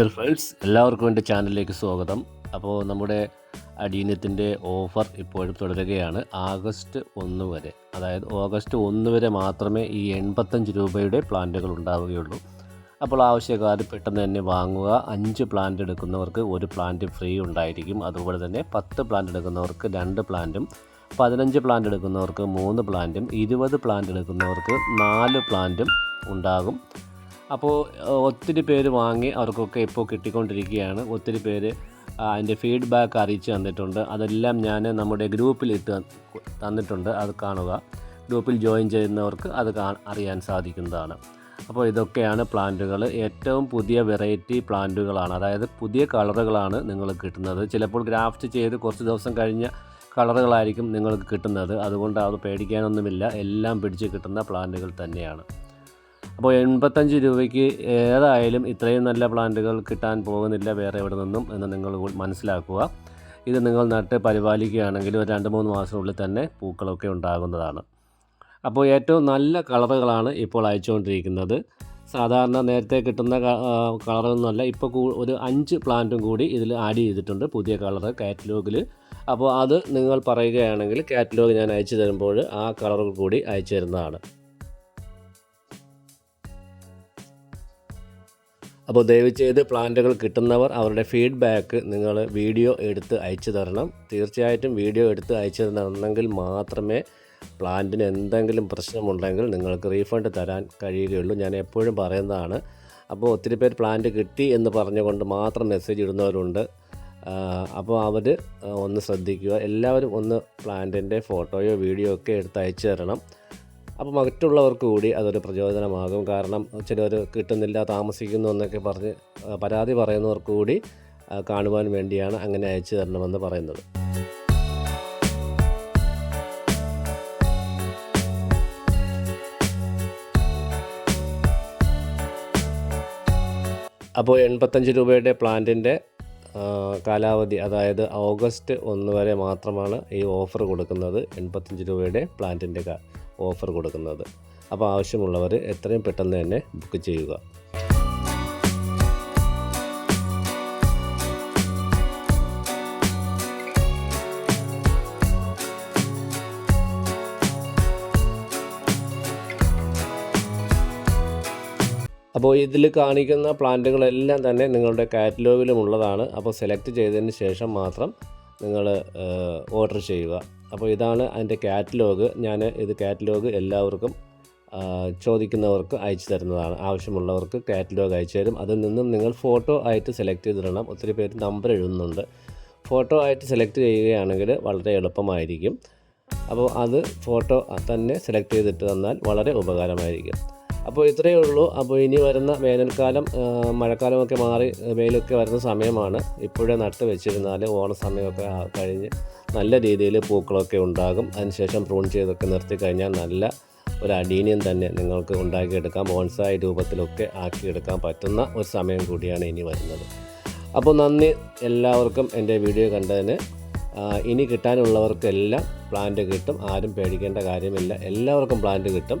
Dear friends എല്ലാവർക്കും എന്റെ ചാനലിലേക്ക് സ്വാഗതം. അപ്പോൾ നമ്മുടെ അടീനത്തിന്റെ ഓഫർ ഇപ്പോഴും തുടരുകയാണ്. ആഗസ്റ്റ് ഒന്ന് വരെ അതായത് ഓഗസ്റ്റ് ഒന്ന് വരെ മാത്രമേ ഈ എൺപത്തഞ്ച് രൂപയുടെ പ്ലാന്റുകൾ ഉണ്ടാവുകയുള്ളൂ. അപ്പോൾ ആവശ്യക്കാർ പെട്ടെന്ന് തന്നെ വാങ്ങുക. അഞ്ച് പ്ലാന്റ് എടുക്കുന്നവർക്ക് ഒരു പ്ലാന്റ് ഫ്രീ ഉണ്ടായിരിക്കും. അതുപോലെ തന്നെ പത്ത് പ്ലാന്റ് എടുക്കുന്നവർക്ക് രണ്ട് പ്ലാന്റും പതിനഞ്ച് പ്ലാന്റ് എടുക്കുന്നവർക്ക് മൂന്ന് പ്ലാന്റും ഇരുപത് പ്ലാന്റ് എടുക്കുന്നവർക്ക് നാല് പ്ലാന്റും ഉണ്ടാകും. അപ്പോൾ ഒത്തിരി പേര് വാങ്ങി അവർക്കൊക്കെ ഇപ്പോൾ കിട്ടിക്കൊണ്ടിരിക്കുകയാണ്. ഒത്തിരി പേര് അതിന്റെ ഫീഡ്ബാക്ക് അറിയിച്ച് തന്നിട്ടുണ്ട്. അതെല്ലാം ഞാൻ നമ്മുടെ ഗ്രൂപ്പിൽ ഇട്ട് തന്നിട്ടുണ്ട്. അത് കാണുക. ഗ്രൂപ്പിൽ ജോയിൻ ചെയ്യുന്നവർക്ക് അത് അറിയാൻ സാധിക്കുന്നതാണ്. അപ്പോൾ ഇതൊക്കെയാണ് പ്ലാന്റുകൾ ഏറ്റവും പുതിയ വെറൈറ്റി പ്ലാന്റുകളാണ്. അതായത് പുതിയ കളറുകളാണ് നിങ്ങൾ കിട്ടുന്നത്. ചിലപ്പോൾ ഗ്രാഫ്റ്റ് ചെയ്ത് കുറച്ച് ദിവസം കഴിഞ്ഞ കളറുകളായിരിക്കും നിങ്ങൾക്ക് കിട്ടുന്നത്. അതുകൊണ്ട് അത് പേടിക്കാനൊന്നുമില്ല. എല്ലാം പിടിച്ച് കിട്ടുന്ന പ്ലാന്റുകൾ തന്നെയാണ്. അപ്പോൾ എൺപത്തഞ്ച് രൂപയ്ക്ക് ഏതായാലും ഇത്രയും നല്ല പ്ലാന്റുകൾ കിട്ടാൻ പോകുന്നില്ല വേറെ എവിടെ നിന്നും എന്ന് നിങ്ങൾ മനസ്സിലാക്കുക. ഇത് നിങ്ങൾ നട്ട് പരിപാലിക്കുകയാണെങ്കിൽ ഒരു രണ്ട് മൂന്ന് മാസത്തിനുള്ളിൽ തന്നെ പൂക്കളൊക്കെ ഉണ്ടാകുന്നതാണ്. അപ്പോൾ ഏറ്റവും നല്ല കളറുകളാണ് ഇപ്പോൾ അയച്ചുകൊണ്ടിരിക്കുന്നത്. സാധാരണ നേരത്തെ കിട്ടുന്ന കളറൊന്നുമല്ല ഇപ്പോൾ ഒരു അഞ്ച് പ്ലാന്റും കൂടി ഇതിൽ ആഡ് ചെയ്തിട്ടുണ്ട് പുതിയ കളറ് കാറ്റലോഗിൽ. അപ്പോൾ അത് നിങ്ങൾ പറയുകയാണെങ്കിൽ കാറ്റലോഗ് ഞാൻ അയച്ചു തരുമ്പോൾ ആ കളറുകൾ കൂടി അയച്ചു തരുന്നതാണ്. അപ്പോൾ ദയവ് ചെയ്ത് പ്ലാന്റുകൾ കിട്ടുന്നവർ അവരുടെ ഫീഡ്ബാക്ക് നിങ്ങൾ വീഡിയോ എടുത്ത് അയച്ചു തരണം. തീർച്ചയായിട്ടും വീഡിയോ എടുത്ത് അയച്ചു തരണമെങ്കിൽ മാത്രമേ പ്ലാന്റിന് എന്തെങ്കിലും പ്രശ്നമുണ്ടെങ്കിൽ നിങ്ങൾക്ക് റീഫണ്ട് തരാൻ കഴിയുകയുള്ളൂ. ഞാൻ എപ്പോഴും പറയുന്നതാണ് അപ്പോൾ ഒത്തിരി പേര് പ്ലാന്റ് കിട്ടി എന്ന് പറഞ്ഞുകൊണ്ട് മാത്രം മെസ്സേജ് ഇടുന്നവരുണ്ട്. അപ്പോൾ അവർ ഒന്ന് ശ്രദ്ധിക്കുക. എല്ലാവരും ഒന്ന് പ്ലാന്റിന്റെ ഫോട്ടോയോ വീഡിയോ ഒക്കെ എടുത്ത് അയച്ചു തരണം. അപ്പോൾ മറ്റുള്ളവർക്ക് കൂടി അതൊരു പ്രചോദനമാകും. കാരണം ചിലർ കിട്ടുന്നില്ല താമസിക്കുന്നു എന്നൊക്കെ പറഞ്ഞ് പരാതി പറയുന്നവർക്ക് കൂടി കാണുവാൻ വേണ്ടിയാണ് അങ്ങനെ അയച്ചു തരണമെന്ന് പറയുന്നത്. അപ്പോൾ എൺപത്തഞ്ച് രൂപയുടെ പ്ലാന്റിന്റെ കാലാവധി അതായത് ഓഗസ്റ്റ് ഒന്ന് വരെ മാത്രമാണ് ഈ ഓഫർ കൊടുക്കുന്നത് എൺപത്തഞ്ച് രൂപയുടെ പ്ലാന്റിന്റെ ഓഫർ കൊടുക്കുന്നത്. അപ്പോൾ ആവശ്യമുള്ളവർ എത്രയും പെട്ടെന്ന് തന്നെ ബുക്ക് ചെയ്യുക. അപ്പോൾ ഇതിൽ കാണിക്കുന്ന പ്ലാന്റുകളെല്ലാം തന്നെ നിങ്ങളുടെ കാറ്റലോഗിലും ഉള്ളതാണ് അപ്പോൾ സെലക്ട് ചെയ്തതിന് ശേഷം മാത്രം നിങ്ങൾ ഓർഡർ ചെയ്യുക. അപ്പോൾ ഇതാണ് അതിന്റെ കാറ്റലോഗ്. ഞാൻ ഇത് കാറ്റലോഗ് എല്ലാവർക്കും ചോദിക്കുന്നവർക്ക് അയച്ചു തരുന്നതാണ്. ആവശ്യമുള്ളവർക്ക് കാറ്റലോഗ് അയച്ചു തരും. അതിൽ നിന്നും നിങ്ങൾ ഫോട്ടോ ആയിട്ട് സെലക്ട് ചെയ്തിടണം. ഒത്തിരി പേര് നമ്പർ എഴുതുന്നുണ്ട്. ഫോട്ടോ ആയിട്ട് സെലക്ട് ചെയ്യുകയാണെങ്കിൽ വളരെ എളുപ്പമായിരിക്കും. അപ്പോൾ അത് ഫോട്ടോ തന്നെ സെലക്ട് ചെയ്തിട്ട് തന്നാൽ വളരെ ഉപകാരമായിരിക്കും. അപ്പോൾ ഇത്രയേ ഉള്ളൂ. അപ്പോൾ ഇനി വരുന്ന വേനൽക്കാലം മഴക്കാലമൊക്കെ മാറി വെയിലൊക്കെ വരുന്ന സമയമാണ്. ഇപ്പോഴേ നട്ട് വെച്ചിരുന്നാൽ ഓണ സമയമൊക്കെ കഴിഞ്ഞ് നല്ല രീതിയിൽ പൂക്കളൊക്കെ ഉണ്ടാകും. അതിനുശേഷം പ്രൂൺ ചെയ്തൊക്കെ നിർത്തി കഴിഞ്ഞാൽ നല്ല ഒരു അടീനിയം തന്നെ നിങ്ങൾക്ക് ഉണ്ടാക്കിയെടുക്കാം. ബോൺസായി രൂപത്തിലൊക്കെ ആക്കിയെടുക്കാൻ പറ്റുന്ന ഒരു സമയം കൂടിയാണ് ഇനി വരുന്നത്. അപ്പോൾ നന്ദി എല്ലാവർക്കും എന്റെ വീഡിയോ കണ്ടതിന്. ഇനി കിട്ടാനുള്ളവർക്കെല്ലാം പ്ലാന്റ് കിട്ടും. ആരും പേടിക്കേണ്ട കാര്യമില്ല. എല്ലാവർക്കും പ്ലാന്റ് കിട്ടും.